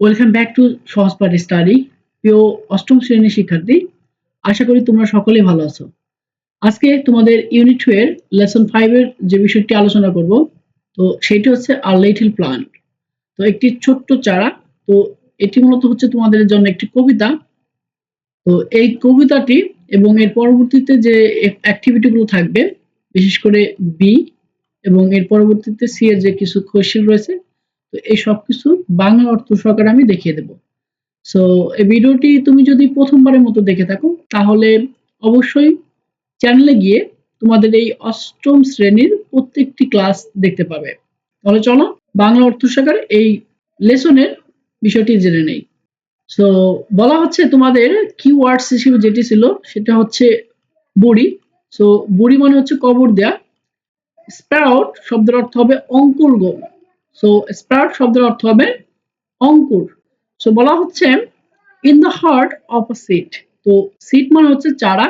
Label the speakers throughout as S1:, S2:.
S1: Welcome back to সহজ পাঠ study প্রিয় অষ্টম শ্রেণির শিক্ষার্থী, আশা করি তোমরা সকলেই ভালো আছো। আজকে তোমাদের ইউনিট টু এর লেসন ফাইভের যে বিষয়টি আলোচনা করব, তো সেটি হচ্ছে আর লিটল প্লান্ট তো একটি ছোট্ট চারা, তো এটি মূলত হচ্ছে তোমাদের জন্য একটি কবিতা। তো এই কবিতাটি এবং এর পরবর্তীতে যে অ্যাক্টিভিটিগুলো থাকবে, বিশেষ করে বি এবং এর পরবর্তীতে সি এর যে কিছু কোয়েশ্চেন রয়েছে তো এই সব কিছু বাংলা অর্থ সহকারে আমি দেখিয়ে দেব। সো এই ভিডিওটি তুমি যদি প্রথমবারের মতো দেখে থাকো, তাহলে অবশ্যই চ্যানেলে গিয়ে তোমাদের এই অষ্টম শ্রেণির প্রত্যেকটি ক্লাস দেখতে পাবে। তাহলে চলো, বাংলা অর্থ সহকারে এই লেসনের বিষয়টি জেনে নেই। সো বলা হচ্ছে তোমাদের কিওয়ার্ডস হিসেবে যেটি ছিল, সেটা হচ্ছে বুড়ি। সো বুড়ি মানে হচ্ছে কবর দেয়া। স্প্রাউট শব্দের অর্থ হবে অঙ্কুর গম সো স্প্রাউট শব্দের অর্থ হবে অঙ্কুর। সো বলা হচ্ছে in the heart of a seed তো সিট মানে হচ্ছে চারা।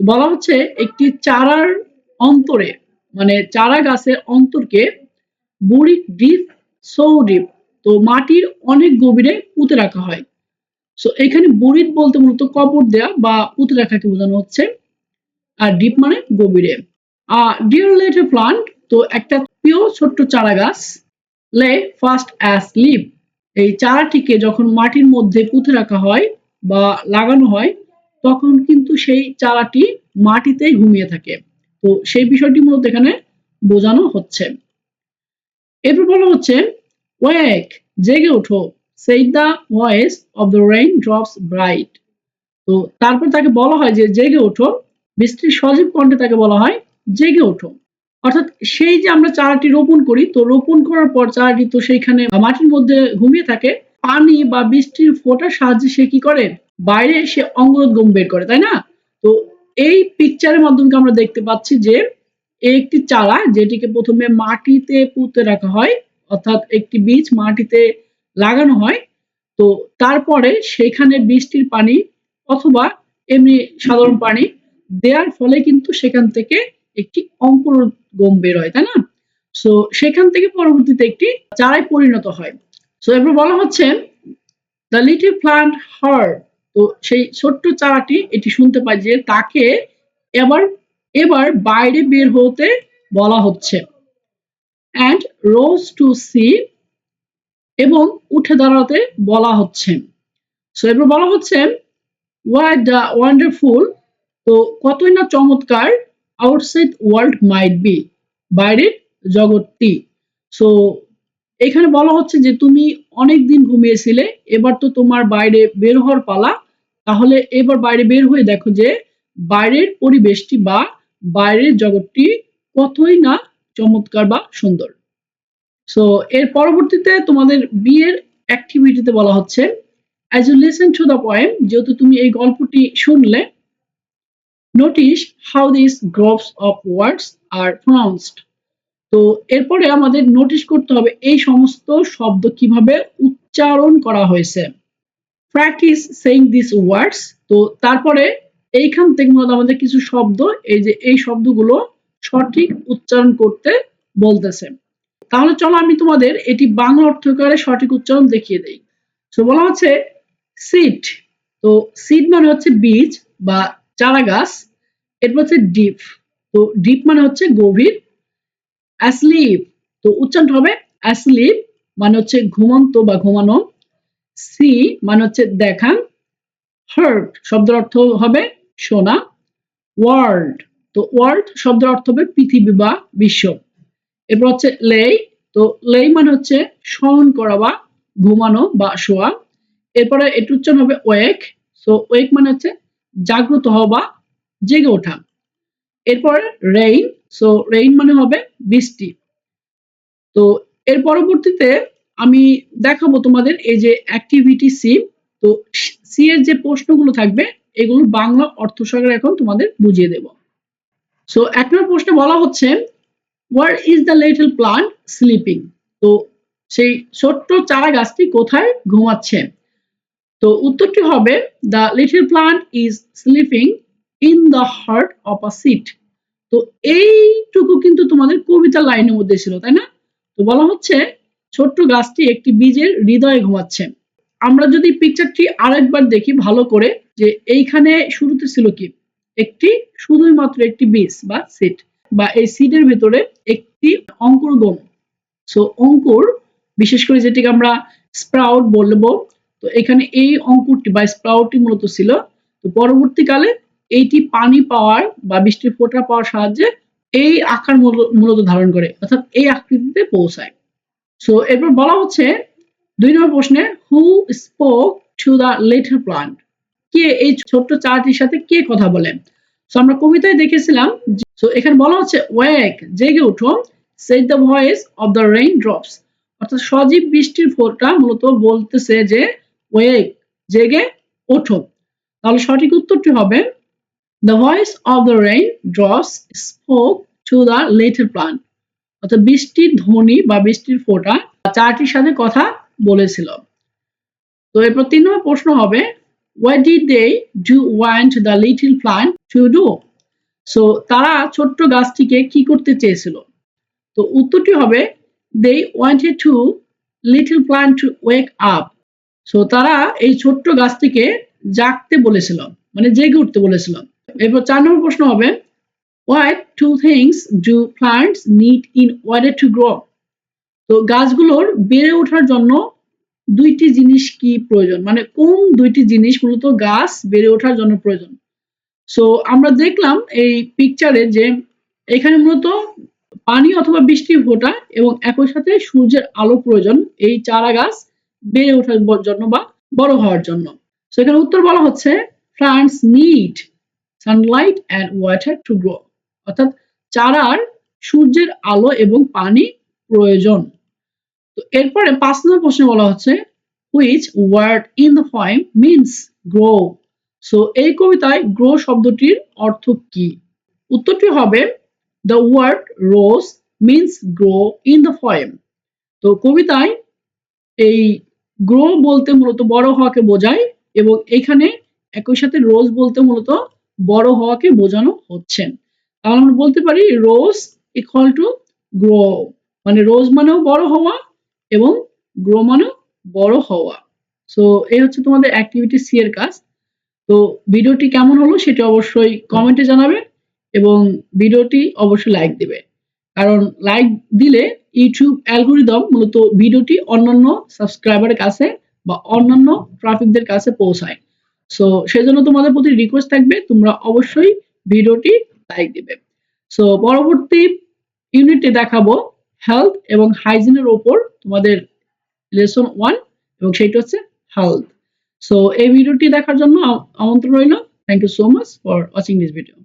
S1: তো, বলা হচ্ছে একটি চারার অন্তরে মানে চারা গাছের অন্তরকে বুড়ি ডিপ সৌ ডিপ তো, মাটির অনেক গভীরে পুঁতে রাখা হয়। সো এখানে বুড়িট বলতে মূলত কবর দেয়া বা পুঁতে রাখাকে বোঝানো হচ্ছে। আর ডিপ মানে গভীরে। ডিয়ার লেটার প্লান্ট তো একটা প্রিয় ছোট্ট চারা গাছ। লে ফার্স্ট অ্যাস লিভ। এই চারাটিকে যখন মাটির মধ্যে পুঁতে রাখা হয় বা লাগানো হয়, তখন কিন্তু সেই চারাটি মাটিতেই ঘুমিয়ে থাকে। তো সেই বিষয়টি মূলত এখানে বোঝানো হচ্ছে। এরপর বলা হচ্ছে, ওয়েক, জেগে ওঠো said the voice of the raindrops bright. তো তারপর তাকে বলা হয় যে, জেগে ওঠো। বৃষ্টির সজীব কণ্ঠে তাকে বলা হয়, জেগে ওঠো। অর্থাৎ সেই যে আমরা চারাটি রোপণ করি, তো রোপণ করার পর চারাটি তো সেইখানে মাটির মধ্যে ঘুমিয়ে থাকে, পানি বা বৃষ্টির ফোটার সাহায্যে সে কি করে? বাইরে সে অঙ্গোদ্গম বের করে, তাই না? তো এই পিকচারের মাধ্যমে আমরা দেখতে পাচ্ছি যে, একটি চারা যেটিকে প্রথমে মাটিতে পুঁতে রাখা হয়, অর্থাৎ একটি বীজ মাটিতে লাগানো হয়, তো তারপরে সেখানে বৃষ্টির পানি অথবা এমনি সাধারণ পানি দেওয়ার ফলে কিন্তু সেখান থেকে একটি অঙ্কুর গম বের হয় তাই না? সো সেখান থেকে পরবর্তীতে একটি চারায় পরিণত হয়। সো এরপর বলা হচ্ছে দ্য লিটল প্লান্ট হার তো সেই ছোট্ট চারাটি এটি শুনতে পায় যে তাকে এবার এবার বাইরে বের হতে বলা হচ্ছে। অ্যান্ড রোজ টু সি এবং উঠে দাঁড়াতে বলা হচ্ছে। সো এরপর বলা হচ্ছে ওয়াই দ্য ওয়ান্ডারফুল তো কতই না চমৎকার আউটসাইড ওয়ার্ল্ড মাইট বি বাইরের জগৎটি। সো এখানে বলা হচ্ছে যে তুমি অনেক দিন ঘুমিয়েছিলে, এবার তো তোমার বাইরে বের হওয়ার পালা। তাহলে এবার বাইরে বের হয়ে দেখো যে বাইরের পরিবেশটি বা বাইরের জগৎটি কতই না চমৎকার বা সুন্দর। সো এর পরবর্তীতে তোমাদের বিয়ের অ্যাক্টিভিটিতে বলা হচ্ছে as you listen to the poem যেহেতু তুমি এই গল্পটি শুনলে notice how this groups of words are pronounced তো এরপরে আমাদের নোটিশ করতে হবে এই সমস্ত শব্দ কীভাবে উচ্চারণ করা হয়েছে। প্র্যাকটিস সেইং দিস ওয়ার্ডস তো তারপরে এইখান থেকে মূলত আমাদের কিছু শব্দ, এই যে এই শব্দগুলো সঠিক উচ্চারণ করতে বলতেছে। তাহলে চলো আমি তোমাদের এটি বাংলা অর্থকারে সঠিক উচ্চারণ দেখিয়ে দেই। তো বলা হচ্ছে সিট তো সিট মানে হচ্ছে বীজ বা চারা গাছ এরপর হচ্ছে ডিপ। তো ডিপ মানে হচ্ছে গভীর অ্যাসলিপ তো উচ্চারণ হবে অ্যাসলিপ মানে হচ্ছে ঘুমন্ত বা ঘুমানো। সি মানে হচ্ছে দেখান, হার্ট শব্দের অর্থ হবে সোনা ওয়ার্ল্ড, তো ওয়ার্ল্ড শব্দের অর্থ হবে পৃথিবী বা বিশ্ব। এরপর হচ্ছে লেই, তো লেই মানে হচ্ছে স্মরণ করা বা ঘুমানো বা শোয়া। এরপরে এটি উচ্চারণ হবে ওয়েক সো ওয়েক মানে হচ্ছে জাগ্রত হওয়া বা জেগে ওঠা। এরপর রেইন সো রেইন মানে হবে বৃষ্টি। তো এর পরবর্তীতে আমি দেখাবো তোমাদের এই যে অ্যাক্টিভিটি সি তো সি এর যে প্রশ্নগুলো থাকবে, এগুলো বাংলা অর্থ সহকারে এখন তোমাদের বুঝিয়ে দেব। সো এক নম্বর প্রশ্নে বলা হচ্ছে where is the little plant sleeping তো সেই ছোট্ট চারা গাছটি কোথায় ঘুমাচ্ছে? তো উত্তরটি হবে the little plant is sleeping in the heart of a seed তো এইটুকু কিন্তু তোমাদের কবিতা লাইনের মধ্যে ছিল, তাই না? তো বলা হচ্ছে, ছোট্ট গাছটি একটি বীজের হৃদয়ে ঘুমাচ্ছে। আমরা যদি পিকচারটি আরেকবার দেখি ভালো করে, যে এইখানে শুরুতে ছিল কি? একটি শুধুই মাত্র একটি বীজ বা সিট বা এই সিডের ভেতরে একটি অঙ্কুর গম। সো অঙ্কুর, বিশেষ করে যেটিকে আমরা স্প্রাউট বলব তো এখানে এই অঙ্কুরটি বা স্প্রাউটটি মূলত ছিল। তো পরবর্তীকালে এইটি পানি পাওয়ার বা বৃষ্টির ফোঁটা পাওয়ার সাহায্যে এই আকার মূলত ধারণ করে, অর্থাৎ এই আকৃতিতে পৌঁছায়। সো এরপর বলা হচ্ছে দুই নম্বর প্রশ্নে who spoke to the little plant কে এই ছোট্ট চারটির সাথে কে কথা বলে? সো আমরা কবিতায় দেখেছিলাম সো এখানে বলা হচ্ছে ওয়েক জেগে উঠো said the voice of the raindrops অর্থাৎ সজীব বৃষ্টির ফোঁটা মূলত বলতেছে যে ওয়েক জেগে ওঠো। তাহলে সঠিক উত্তরটি হবে the voice of the raindrops spoke to the little plant অর্থাৎ বৃষ্টির ধ্বনি বা বৃষ্টির ফোঁটা চারটির সাথে কথা বলেছিল। তো এরপর তিন নম্বর প্রশ্ন হবে what did they do want the little plant to do so তারা ছোট্ট গাছটিকে কি করতে চেয়েছিল? তো উত্তরটি হবে they wanted to little plant to wake up so তারা এই ছোট্ট গাছটিকে জাগতে বলেছিল মানে জেগে উঠতে বলেছিল। এরপর চার নম্বর প্রশ্ন হবে what two things do plants need in order to grow তো গাছগুলোর বেড়ে ওঠার জন্য দুইটি জিনিস কি প্রয়োজন? মানে কোন দুইটি জিনিস মূলত গাছ বেড়ে ওঠার জন্য প্রয়োজন? সো আমরা দেখলাম এই পিকচারে যে এখানে মূলত পানি অথবা বৃষ্টির ফোঁটা এবং একই সাথে সূর্যের আলো প্রয়োজন, এই চারা গাছ। বেড়ে ওঠার জন্য বা বড় হওয়ার জন্য। সো এখানে উত্তর বলা হচ্ছে plants need sunlight and water to grow অর্থাৎ চারার সূর্যের আলো এবং পানি প্রয়োজন। তো এরপরে পাঁচ নম্বর প্রশ্নে বলা হচ্ছে which word in the poem means grow so এই কবিতায় গ্রো শব্দটির অর্থ কি? উত্তরটি হবে the word rose means grow in the poem তো কবিতায় এই গ্রো বলতে মূলত বড় হওয়াকে বোঝায় এবং এখানে একই সাথে রোজ বলতে মূলত বড় হওয়াকে বোঝানো হচ্ছে। তাহলে আমরা বলতে পারি রোজ ইকুয়াল টু গ্রো মানে রোজ মানেও বড় হওয়া এবং গ্রো মানেও বড় হওয়া। সো এই হচ্ছে তোমাদের অ্যাক্টিভিটি সি এর কাজ। তো ভিডিওটি কেমন হলো সেটা অবশ্যই কমেন্টে জানাবে এবং ভিডিওটি অবশ্যই লাইক দিবে। কারণ লাইক দিলে ইউটিউব অ্যালগোরিদম মূলত ভিডিওটি অন্যান্য সাবস্ক্রাইবারের কাছে বা অন্যান্য ট্রাফিকদের কাছে পৌঁছায়। সো সেজন্য তোমাদের প্রতি রিকোয়েস্ট থাকবে, তোমরা অবশ্যই ভিডিওটি লাইক দিবে। সো পরবর্তী ইউনিটে দেখাবো হেলথ এবং হাইজিনের ওপর তোমাদের লেসন ওয়ান এবং সেইটা হচ্ছে হেলথ সো এই ভিডিওটি দেখার জন্য আমন্ত্রণ রইল। Thank you so much for watching this video